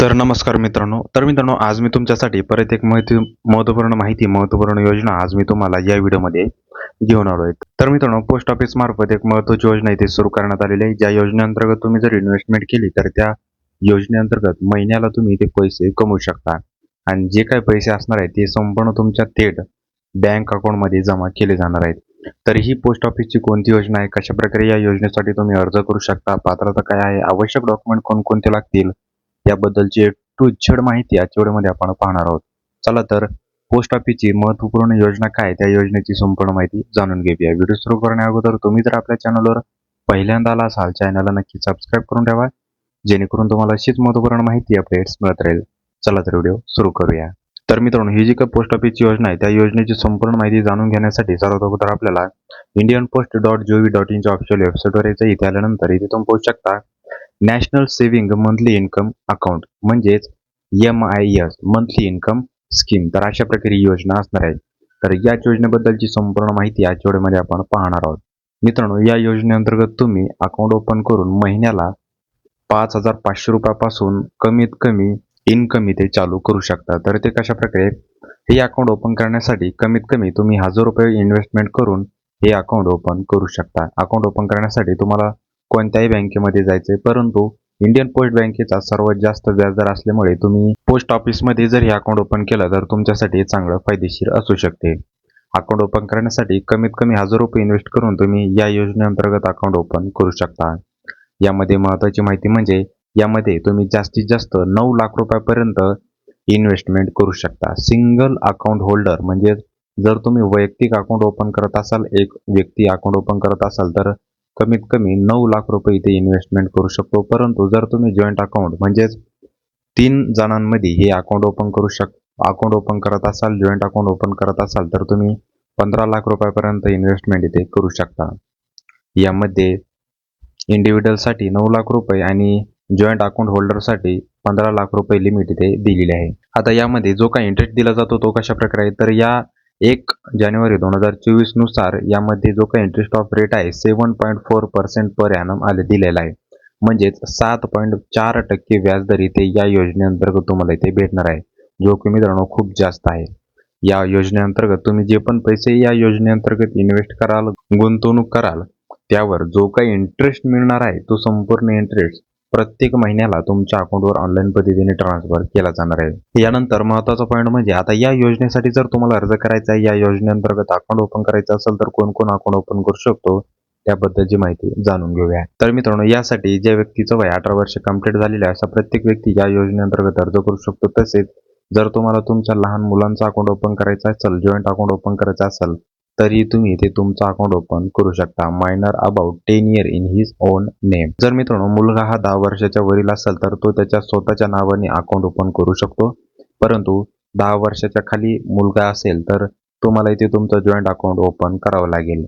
तर नमस्कार मित्रांनो. तर मित्रांनो आज मी तुमच्यासाठी परत एक माहिती महत्त्वपूर्ण माहिती महत्त्वपूर्ण योजना आज मी तुम्हाला या व्हिडिओमध्ये घेऊन आलो आहे तर मित्रांनो पोस्ट ऑफिस मार्फत एक महत्त्वाची योजना इथे सुरू करण्यात आलेली आहे. ज्या योजनेअंतर्गत तुम्ही जर इन्व्हेस्टमेंट केली तर त्या योजनेअंतर्गत महिन्याला तुम्ही इथे पैसे कमवू शकता. आणि जे काही पैसे असणार आहेत ते संपूर्ण तुमच्या थेट बँक अकाउंटमध्ये जमा केले जाणार आहेत. तर ही पोस्ट ऑफिसची कोणती योजना आहे? कशा प्रकारे या योजनेसाठी तुम्ही अर्ज करू शकता? पात्रता काय आहे? आवश्यक डॉक्युमेंट कोणकोणते लागतील? याबद्दलची टू झेड माहिती आजच्या व्हिडिओमध्ये आपण पाहणार आहोत. चला तर पोस्ट ऑफिसची महत्त्वपूर्ण योजना काय? त्या योजनेची संपूर्ण माहिती जाणून घेऊया. व्हिडिओ सुरू करण्या अगोदर तुम्ही जर आपल्या चॅनलवर पहिल्यांदा आला असाल चॅनलला नक्की सबस्क्राईब करून ठेवा जेणेकरून तुम्हाला अशीच महत्त्वपूर्ण माहिती अपडेट्स मिळत राहील. चला तर व्हिडिओ सुरू करूया. तर मित्रांनो ही जी काही पोस्ट ऑफिसची योजना आहे त्या योजनेची संपूर्ण माहिती जाणून घेण्यासाठी सर्वात अगोदर आपल्याला Indian post dot G O V dot इनच्या official वेबसाईटवर यायचं इथे आल्यानंतर इथे तुम्ही पोहोचू शकता. National saving monthly income account म्हणजेच M I S monthly income scheme. तर अशा प्रकारे ही योजना असणार आहे. तर या योजनेबद्दलची संपूर्ण माहिती या व्हिडिओमध्ये आपण पाहणार आहोत. मित्रांनो या योजनेअंतर्गत तुम्ही अकाउंट ओपन करून महिन्याला पाच हजार पाचशे रुपयापासून कमीत कमी इन्कम इथे चालू करू शकता. तर ते कशा प्रकारे? हे अकाउंट ओपन करण्यासाठी कमीत कमी तुम्ही हजार रुपये इन्व्हेस्टमेंट करून हे अकाउंट ओपन करू शकता. अकाउंट ओपन करण्यासाठी तुम्हाला कोणत्याही बँकेमध्ये जायचंय परंतु इंडियन पोस्ट बँकेचा सर्वात जास्त व्याजदर असल्यामुळे तुम्ही पोस्ट ऑफिसमध्ये जर हे अकाउंट ओपन केलं तर तुमच्यासाठी चांगलं फायदेशीर असू शकते. अकाउंट ओपन करण्यासाठी कमीत कमी हजार रुपये इन्व्हेस्ट करून तुम्ही या योजनेअंतर्गत अकाउंट ओपन करू शकता. यामध्ये महत्त्वाची माहिती म्हणजे यामध्ये तुम्ही जास्तीत जास्त नऊ लाख रुपयापर्यंत इन्व्हेस्टमेंट करू शकता. सिंगल अकाउंट होल्डर म्हणजे जर तुम्ही वैयक्तिक अकाउंट ओपन करत असाल एक व्यक्ती अकाउंट ओपन करत असाल तर कमीत कमी नऊ लाख रुपये इथे इन्व्हेस्टमेंट करू शकतो. परंतु जर तुम्ही जॉईंट अकाउंट म्हणजेच तीन जणांमध्ये हे अकाउंट ओपन करू शक अकाउंट ओपन करत असाल जॉईंट अकाउंट ओपन करत असाल तर तुम्ही पंधरा लाख रुपयापर्यंत इन्व्हेस्टमेंट इथे करू शकता. यामध्ये इंडिव्हिज्युअलसाठी नऊ लाख रुपये आणि जॉईंट अकाउंट होल्डरसाठी पंधरा लाख रुपये लिमिट इथे दिलेली आहे. आता यामध्ये जो काही इंटरेस्ट दिला जातो तो कशा प्रकारे तर या एक जानेवारी दोन हजार चोवीसनुसार यामध्ये जो काही इंटरेस्ट ऑफ रेट आहे seven point four percent per annum आले दिलेला आहे. म्हणजेच सात पॉईंट चार टक्के व्याजदर इथे या योजनेअंतर्गत तुम्हाला इथे भेटणार आहे. जो की मित्रांनो खूप जास्त आहे. या योजनेअंतर्गत तुम्ही जे पण पैसे या योजनेअंतर्गत इन्व्हेस्ट कराल गुंतवणूक कराल त्यावर जो काही इंटरेस्ट मिळणार आहे तो संपूर्ण इंटरेस्ट प्रत्येक महिन्याला तुमच्या अकाउंटवर ऑनलाईन पद्धतीने ट्रान्सफर केला जाणार आहे. यानंतर महत्त्वाचा पॉईंट म्हणजे आता या योजनेसाठी जर तुम्हाला अर्ज करायचा आहे या योजनेअंतर्गत अकाउंट ओपन करायचं असेल तर कोण कोण अकाउंट ओपन करू शकतो त्याबद्दलची माहिती जाणून घेऊया. तर मित्रांनो यासाठी ज्या व्यक्तीचं वय अठरा वर्ष कंप्लीट झालेलं आहे असा प्रत्येक व्यक्ती या योजनेअंतर्गत अर्ज करू शकतो. तसेच जर तुम्हाला तुमच्या लहान मुलांचा अकाउंट ओपन करायचं असेल जॉईंट अकाउंट ओपन करायचं असेल तरी तुम्ही इथे तुमचा अकाउंट ओपन करू शकता. Minor about ten year in his own name जर मित्रांनो मुलगा हा दहा वर्षाच्या वरील असेल तर तो त्याच्या स्वतःच्या नावाने अकाउंट ओपन करू शकतो. परंतु दहा वर्षाच्या खाली मुलगा असेल तर तुम्हाला इथे तुमचं जॉईंट अकाउंट ओपन करावं लागेल.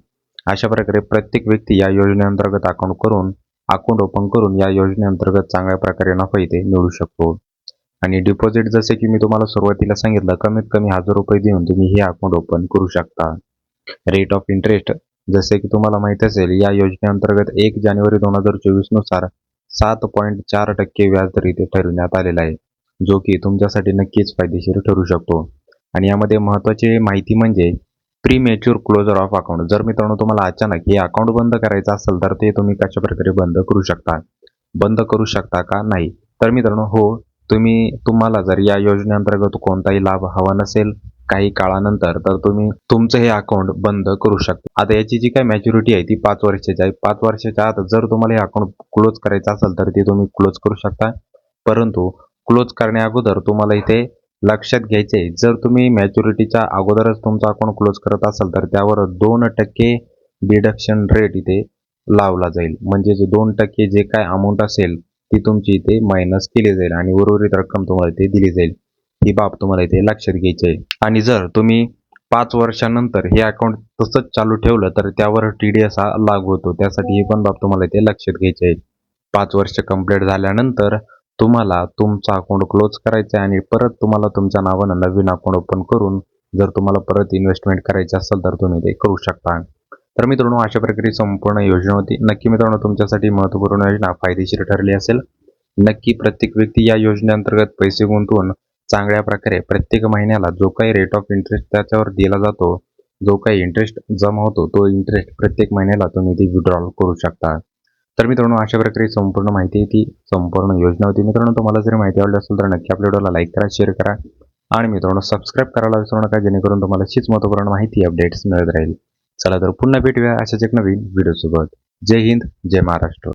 अशा प्रकारे प्रत्येक व्यक्ती या योजनेअंतर्गत अकाउंट करून अकाउंट ओपन करून या योजनेअंतर्गत चांगल्या प्रकारे नफा इथे मिळू शकतो. आणि डिपॉझिट जसे की मी तुम्हाला सुरुवातीला सांगितलं कमीत कमी हजार रुपये देऊन तुम्ही हे अकाउंट ओपन करू शकता. रेट ऑफ इंटरेस्ट जसे की तुम्हाला माहिती असेल या योजनेअंतर्गत एक जानेवारी दोन हजार चोवीसनुसार सात पॉईंट चार टक्के व्याजदर इथे ठरविण्यात आलेला आहे जो की तुमच्यासाठी नक्कीच फायदेशीर ठरू शकतो. आणि यामध्ये महत्त्वाची माहिती म्हणजे premature closure of account जर मित्रांनो तुम्हाला अचानक हे अकाउंट बंद करायचं असेल तर ते तुम्ही कशा प्रकारे बंद करू शकता? बंद करू शकता का? नाही. तर मित्रांनो हो तुम्ही तुम्हाला जर या योजनेअंतर्गत कोणताही लाभ हवा नसेल काही काळानंतर तर तुम्ही तुमचं हे अकाउंट बंद करू शकता. आता याची जी काय मॅच्युरिटी आहे ती पाच वर्षाची आहे. पाच वर्षाच्या आत जर तुम्हाला हे अकाउंट क्लोज करायचं असेल तर ते तुम्ही क्लोज करू शकता. परंतु क्लोज करण्या अगोदर तुम्हाला इथे लक्षात घ्यायचे जर तुम्ही मॅच्युरिटीच्या अगोदरच तुमचा अकाउंट क्लोज करत असाल तर त्यावर दोन टक्के डिडक्शन रेट इथे लावला जाईल. म्हणजे जे दोन टक्के जे काय अमाऊंट असेल ती तुमची इथे मायनस केली जाईल आणि उर्वरित रक्कम तुम्हाला इथे दिली जाईल. ही बाब तुम्हाला इथे लक्षात घ्यायची आहे. आणि जर तुम्ही पाच वर्षानंतर हे अकाउंट तसंच चालू ठेवलं तर त्यावर टी डी एस हा लागू होतो. त्यासाठी ही पण बाब तुम्हाला इथे लक्षात घ्यायची आहे. पाच वर्ष कंप्लीट झाल्यानंतर तुम्हाला तुमचा अकाउंट क्लोज करायचं आहे आणि परत तुम्हाला तुमच्या नावानं नवीन अकाउंट ओपन करून जर तुम्हाला परत इन्व्हेस्टमेंट करायची असेल तर तुम्ही ते करू शकता. तर मित्रांनो अशा प्रकारे संपूर्ण योजना होती. नक्की मित्रांनो तुमच्यासाठी महत्त्वपूर्ण योजना फायदेशीर ठरली असेल. नक्की प्रत्येक व्यक्ती या योजनेअंतर्गत पैसे गुंतवून चांगल्या प्रकारे प्रत्येक महिन्याला जो काही रेट ऑफ इंटरेस्ट त्याच्यावर दिला जातो जो काही इंटरेस्ट जमा होतो तो इंटरेस्ट प्रत्येक महिन्याला तुम्ही ती विड्रॉल करू शकता. तर मित्रांनो अशा प्रकारे संपूर्ण माहिती ती संपूर्ण योजना होती. मित्रांनो तुम्हाला जर माहिती आवडली असेल तर नक्की आपल्या व्हिडिओला लाईक करा शेअर करा. आणि मित्रांनो सबस्क्राईब करायला विसरू नका जेणेकरून तुम्हाला हीच महत्त्वपूर्ण माहिती अपडेट्स मिळत राहील. चला तर पुन्हा भेटूया अशाच एक नवीन व्हिडिओसोबत जय हिंद जय महाराष्ट्र.